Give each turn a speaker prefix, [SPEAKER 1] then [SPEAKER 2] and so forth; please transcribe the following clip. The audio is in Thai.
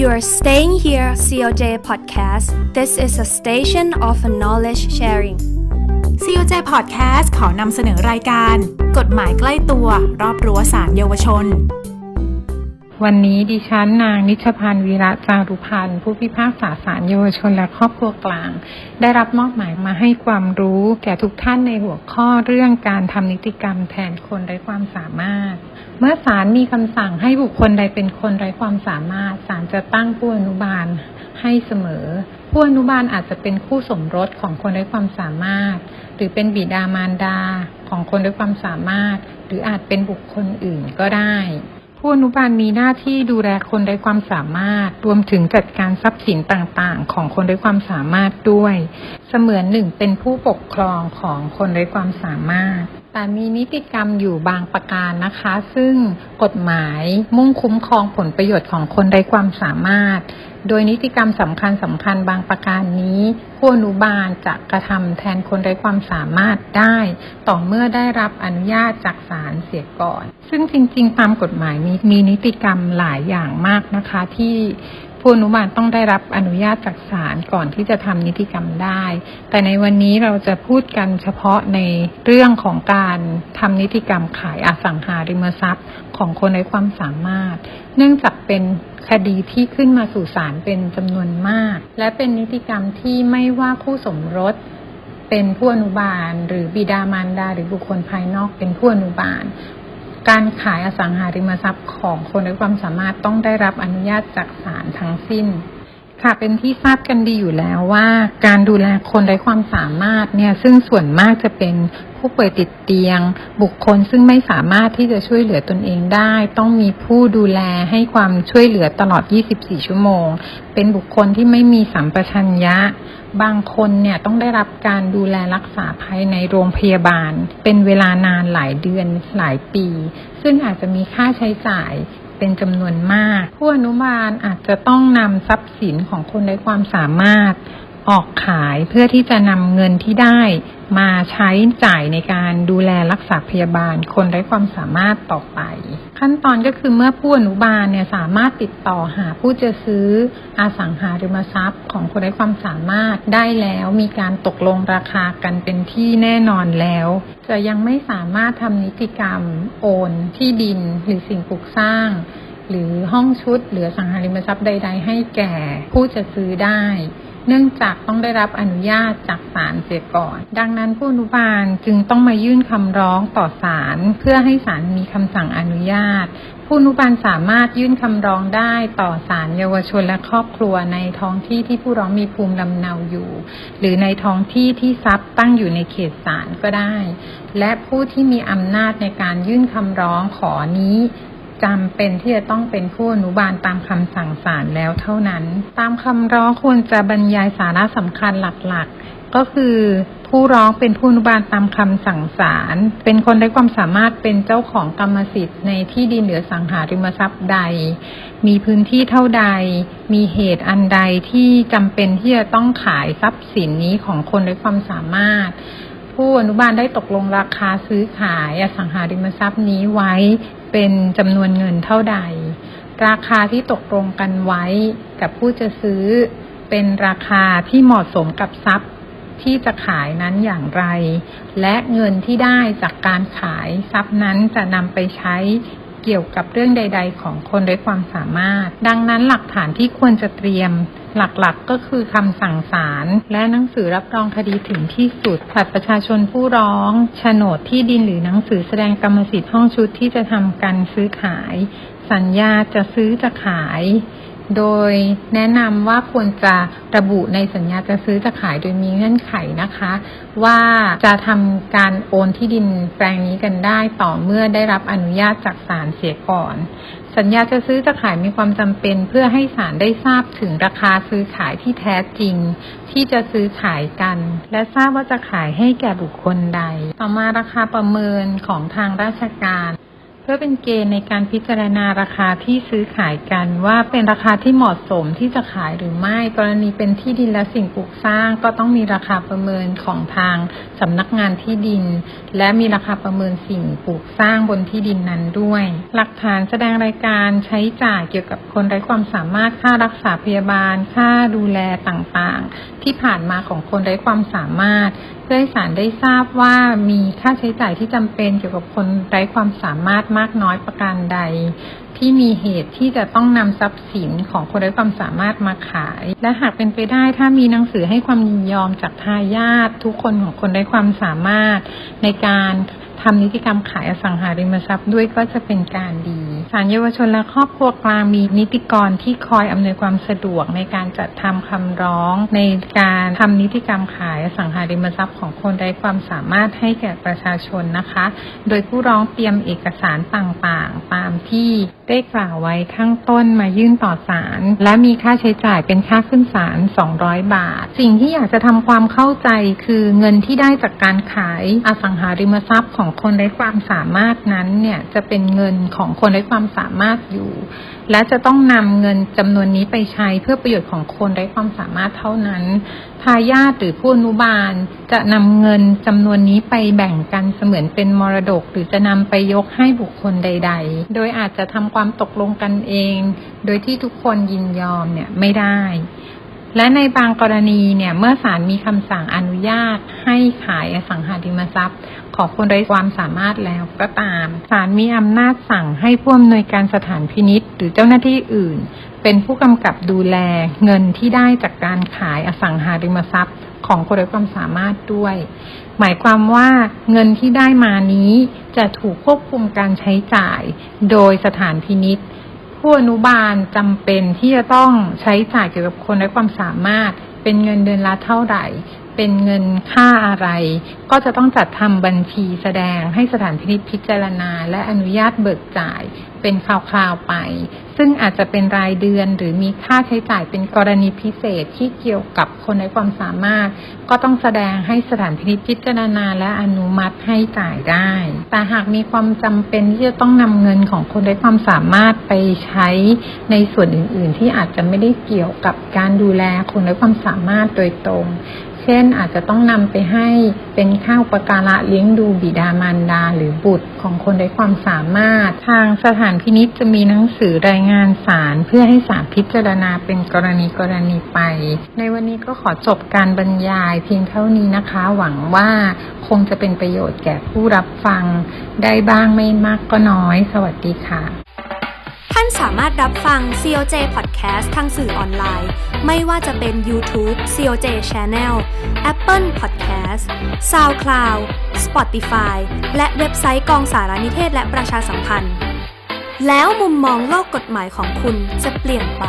[SPEAKER 1] You're staying here, COJ Podcast. This is a station of knowledge sharing.
[SPEAKER 2] COJ Podcast ขอนำเสนอรายการ กฎหมายใกล้ตัว รอบรั้วสารเยาวชน
[SPEAKER 3] วันนี้ดิฉันนางนิชพันธ์วีระจารุพันธ์ผู้พิพากษาศาลเยาวชนและครอบครัวกลาง ได้รับมอบหมายมาให้ความรู้แก่ทุกท่านในหัวข้อเรื่องการทำนิติกรรมแทนคนไร้ความสามารถ เมื่อศาลมีคำสั่งให้บุคคลใดเป็นคนไร้ความสามารถศาลจะตั้งผู้อนุบาลให้เสมอ ผู้อนุบาลอาจจะเป็นคู่สมรสของคนไร้ความสามารถ หรือเป็นบิดามารดาของคนไร้ความสามารถ หรืออาจเป็นบุคคลอื่นก็ได้ ผู้อนุบาลมีหน้าที่ดูแลคนไร้ความสามารถ รวมถึงจัดการทรัพย์สินต่างๆ ของคนไร้ความสามารถด้วย เสมือนหนึ่งเป็นผู้ปกครองของคนไร้ความสามารถ แต่มีนิติกรรมอยู่บางประการนะคะ ซึ่งกฎหมายมุ่งคุ้มครองผลประโยชน์ของคนไร้ความสามารถ โดยนิติกรรมสำคัญสำคัญบางประการนี้ผู้อนุบาลจะกระทำแทนคนไร้ความสามารถได้ ต่อเมื่อได้รับอนุญาตจากศาลเสียก่อน ซึ่งจริงๆตามกฎหมายมีมีนิติกรรมหลายอย่างมากนะคะที่ ผู้อนุบาลต้องได้รับอนุญาตจากศาลก่อนที่จะทำนิติกรรมได้ แต่ในวันนี้เราจะพูดกันเฉพาะในเรื่องของการทำนิติกรรมขายอสังหาริมทรัพย์ ของคนไร้ความสามารถ เนื่องจากเป็นคดีที่ขึ้นมาสู่ศาลเป็นจำนวนมาก และเป็นนิติกรรมที่ไม่ว่าคู่สมรสเป็นผู้อนุบาล หรือบิดามารดาหรือบุคคลภายนอกเป็นผู้อนุบาล การขายอสังหาริมทรัพย์ของคนด้วยความสามารถต้องได้รับอนุญาตจากศาลทั้งสิ้น ค่ะเป็นที่ทราบกันดีอยู่แล้วว่า การดูแลคนไร้ความสามารถเนี่ยซึ่งส่วนมากจะเป็นผู้ป่วยติดเตียง บุคคลซึ่งไม่สามารถที่จะช่วยเหลือตนเองได้ ต้องมีผู้ดูแลให้ความช่วยเหลือตลอด 24 ชั่วโมง เป็นบุคคลที่ไม่มีสัมปชัญญะ บางคนเนี่ยต้องได้รับการดูแลรักษาภายในโรงพยาบาล เป็นเวลานานหลายเดือนหลายปี ซึ่งอาจจะมีค่าใช้จ่าย เป็นจำนวนมาก ผู้อนุบาลอาจจะต้องนำทรัพย์สินของคนในความสามารถ ออกขายเพื่อที่จะนำเงินที่ได้มาใช้จ่ายในการดูแลรักษาพยาบาล คนไร้ความสามารถต่อไป ขั้นตอนก็คือเมื่อผู้อนุบาลเนี่ยสามารถติดต่อหาผู้จะซื้ออสังหาริมทรัพย์ ของคนไร้ความสามารถได้แล้ว มีการตกลงราคากันเป็นที่แน่นอนแล้ว จะยังไม่สามารถทำนิติกรรม โอนที่ดินหรือสิ่งปลูกสร้างหรือห้องชุดหรืออสังหาริมทรัพย์ใด ๆ ให้แก่ผู้จะซื้อได้ เนื่องจากต้องได้รับอนุญาตจากศาลเสียก่อน ดังนั้นผู้อนุบาลจึงต้องมายื่นคำร้องต่อศาลเพื่อให้ศาลมีคำสั่งอนุญาต ผู้อนุบาลสามารถยื่นคำร้องได้ต่อศาลเยาวชนและครอบครัวในท้องที่ที่ผู้ร้องมีภูมิลำเนาอยู่ หรือในท้องที่ที่ทรัพย์ตั้งอยู่ในเขตศาลก็ได้ และผู้ที่มีอำนาจในการยื่นคำร้องขอนี้ จำเป็นที่จะต้องเป็นผู้อนุบาลตามคำสั่งศาลแล้วเท่านั้น ตามคำร้องควรจะบรรยายสาระสำคัญหลักๆ ก็คือผู้ร้องเป็นผู้อนุบาลตามคำสั่งศาล เป็นคนได้ความสามารถเป็นเจ้าของกรรมสิทธิ์ในที่ดินหรือสังหาริมทรัพย์ใด มีพื้นที่เท่าใด มีเหตุอันใดที่จำเป็นที่จะต้องขายทรัพย์สินนี้ของคนได้ความสามารถ ผู้อนุบาลได้ตกลงราคาซื้อขายอสังหาริมทรัพย์นี้ไว้เป็นจำนวนเงินเท่าใด ราคาที่ตกลงกันไว้กับผู้จะซื้อเป็นราคาที่เหมาะสมกับทรัพย์ที่จะขายนั้นอย่างไร และเงินที่ได้จากการขายทรัพย์นั้นจะนำไปใช้ เกี่ยวกับเรื่องใด ๆ ของคนด้วยความสามารถ ดังนั้นหลักฐานที่ควรจะเตรียมหลักๆก็คือคำสั่งศาลและหนังสือรับรองคดีถึงที่สุดบัตรประชาชนผู้ร้องโฉนดที่ดินหรือหนังสือแสดงกรรมสิทธิ์ห้องชุดที่จะทำการซื้อขาย สัญญาจะซื้อจะขาย โดยแนะนำว่าควรจะระบุในสัญญาจะซื้อจะขายโดยมีเงื่อนไขนะคะ ว่าจะทำการโอนที่ดินแปลงนี้กันได้ต่อเมื่อได้รับอนุญาตจากศาลเสียก่อน สัญญาจะซื้อจะขายมีความจำเป็น เพื่อให้ศาลได้ทราบถึงราคาซื้อขายที่แท้จริง ที่จะซื้อขายกัน และทราบว่าจะขายให้แก่บุคคลใด ต่อมาราคาประเมินของทางราชการ เพื่อเป็นเกณฑ์ในการพิจารณาราคาที่ซื้อขายกัน ว่าเป็นราคาที่เหมาะสมที่จะขายหรือไม่ กรณีเป็นที่ดินและสิ่งปลูกสร้าง ก็ต้องมีราคาประเมินของทางสำนักงานที่ดิน และมีราคาประเมินสิ่งปลูกสร้างบนที่ดินนั้นด้วย หลักฐานแสดงรายการใช้จ่ายเกี่ยวกับคนไร้ความสามารถค่ารักษาพยาบาล ค่าดูแลต่างๆ ที่ผ่านมาของคนไร้ความสามารถเพื่อให้ศาลได้ทราบว่ามีค่าใช้จ่ายที่จำเป็นเกี่ยวกับคนไร้ความสามารถมากากน้อยประการใด ที่มีเหตุที่จะต้องนำทรัพย์สินของคนไร้ความสามารถมาขาย และหากเป็นไปได้ถ้ามีหนังสือให้ความยินยอมจากทายาททุกคนของคนไร้ความสามารถในการ ทำนิติกรรมขายอสังหาริมทรัพย์ด้วยก็จะเป็นการดีศาลเยาวชนและครอบครัวกลางมีนิติกรที่คอยอำนวยความสะดวกในการจัดทำคำร้อง ในการทำนิติกรรมขายอสังหาริมทรัพย์ของคนไร้ความสามารถให้แก่ประชาชนนะคะ โดยผู้ร้องเตรียมเอกสารต่างๆ ตามที่ได้กล่าวไว้ข้างต้นมายื่นต่อศาลและมีค่าใช้จ่ายเป็นค่าขึ้นศาล200 บาท สิ่งที่อยากจะทำความเข้าใจคือเงินที่ได้จากการขายอสังหาริมทรัพย์ของคนไร้ความสามารถนั้นเนี่ยจะเป็นเงินของคนไร้ความสามารถอยู่ และจะต้องนำเงินจำนวนนี้ไปใช้เพื่อประโยชน์ของคนไร้ความสามารถเท่านั้น ทายาทหรือผู้อนุบาลจะนำเงินจำนวนนี้ไปแบ่งกันเสมือนเป็นมรดก หรือจะนำไปยกให้บุคคลใด ๆ โดยอาจจะทำความตกลงกันเอง โดยที่ทุกคนยินยอมเนี่ยไม่ได้ และในบางกรณีเนี่ยเมื่อศาลมีคำสั่งอนุญาต ให้ขายอสังหาริมทรัพย์ ของคนไร้ความสามารถแล้วก็ตามศาลมีอำนาจสั่งให้ผู้อำนวยการสถานพินิษหรือเจ้าหน้าที่อื่น เป็นผู้กำกับดูแลเงินที่ได้จากการขายอสังหาริมทรัพย์ ของคนไร้ความสามารถด้วย หมายความว่าเงินที่ได้มานี้จะถูกควบคุมการใช้จ่าย โดยสถานพินิษฐ์ ผู้อนุบาลจำเป็นที่จะต้องใช้จ่ายเกี่ยวกับคนไร้ความสามารถ เป็นเงินเดือนละเท่าไหร่ เป็นเงินค่าอะไร ก็จะต้องจัดทำบัญชีแสดงให้สถานพินิจพิจารณา และอนุญาตเบิกจ่ายเป็นคราวๆไป ซึ่งอาจจะเป็นรายเดือนหรือมีค่าใช้จ่ายเป็นกรณีพิเศษที่เกี่ยวกับคนไร้ความสามารถ ก็ต้องแสดงให้สถานพินิจพิจารณา และอนุมัติให้จ่ายได้ แต่หากมีความจำเป็นที่จะต้องนำเงินของคนไร้ความสามารถไปใช้ในส่วนอื่น ๆ ที่อาจจะไม่ได้เกี่ยวกับการดูแลคนไร้ความสามารถโดยตรง ช่น อาจจะต้องนำไปให้เป็นข้าวประการะเลี้ยงดูบิดามารดาหรือบุตรของคนไร้ความสามารถ ทางสถานพินิจจะมีหนังสือรายงานศาลเพื่อให้ศาลพิจารณาเป็นกรณีกรณีไป ในวันนี้ก็ขอจบการบรรยายเพียงเท่านี้นะคะ หวังว่าคงจะเป็นประโยชน์แก่ผู้รับฟังได้บ้างไม่มากก็น้อย สวัสดีค่ะ
[SPEAKER 1] ท่านสามารถรับฟัง COJ Podcast ทางสื่อออนไลน์ ไม่ว่าจะเป็น YouTube COJ Channel Apple Podcast SoundCloud Spotify และเว็บไซต์กองสารนิเทศและประชาสัมพันธ์ แล้วมุมมองโลกกฎหมายของคุณจะเปลี่ยนไป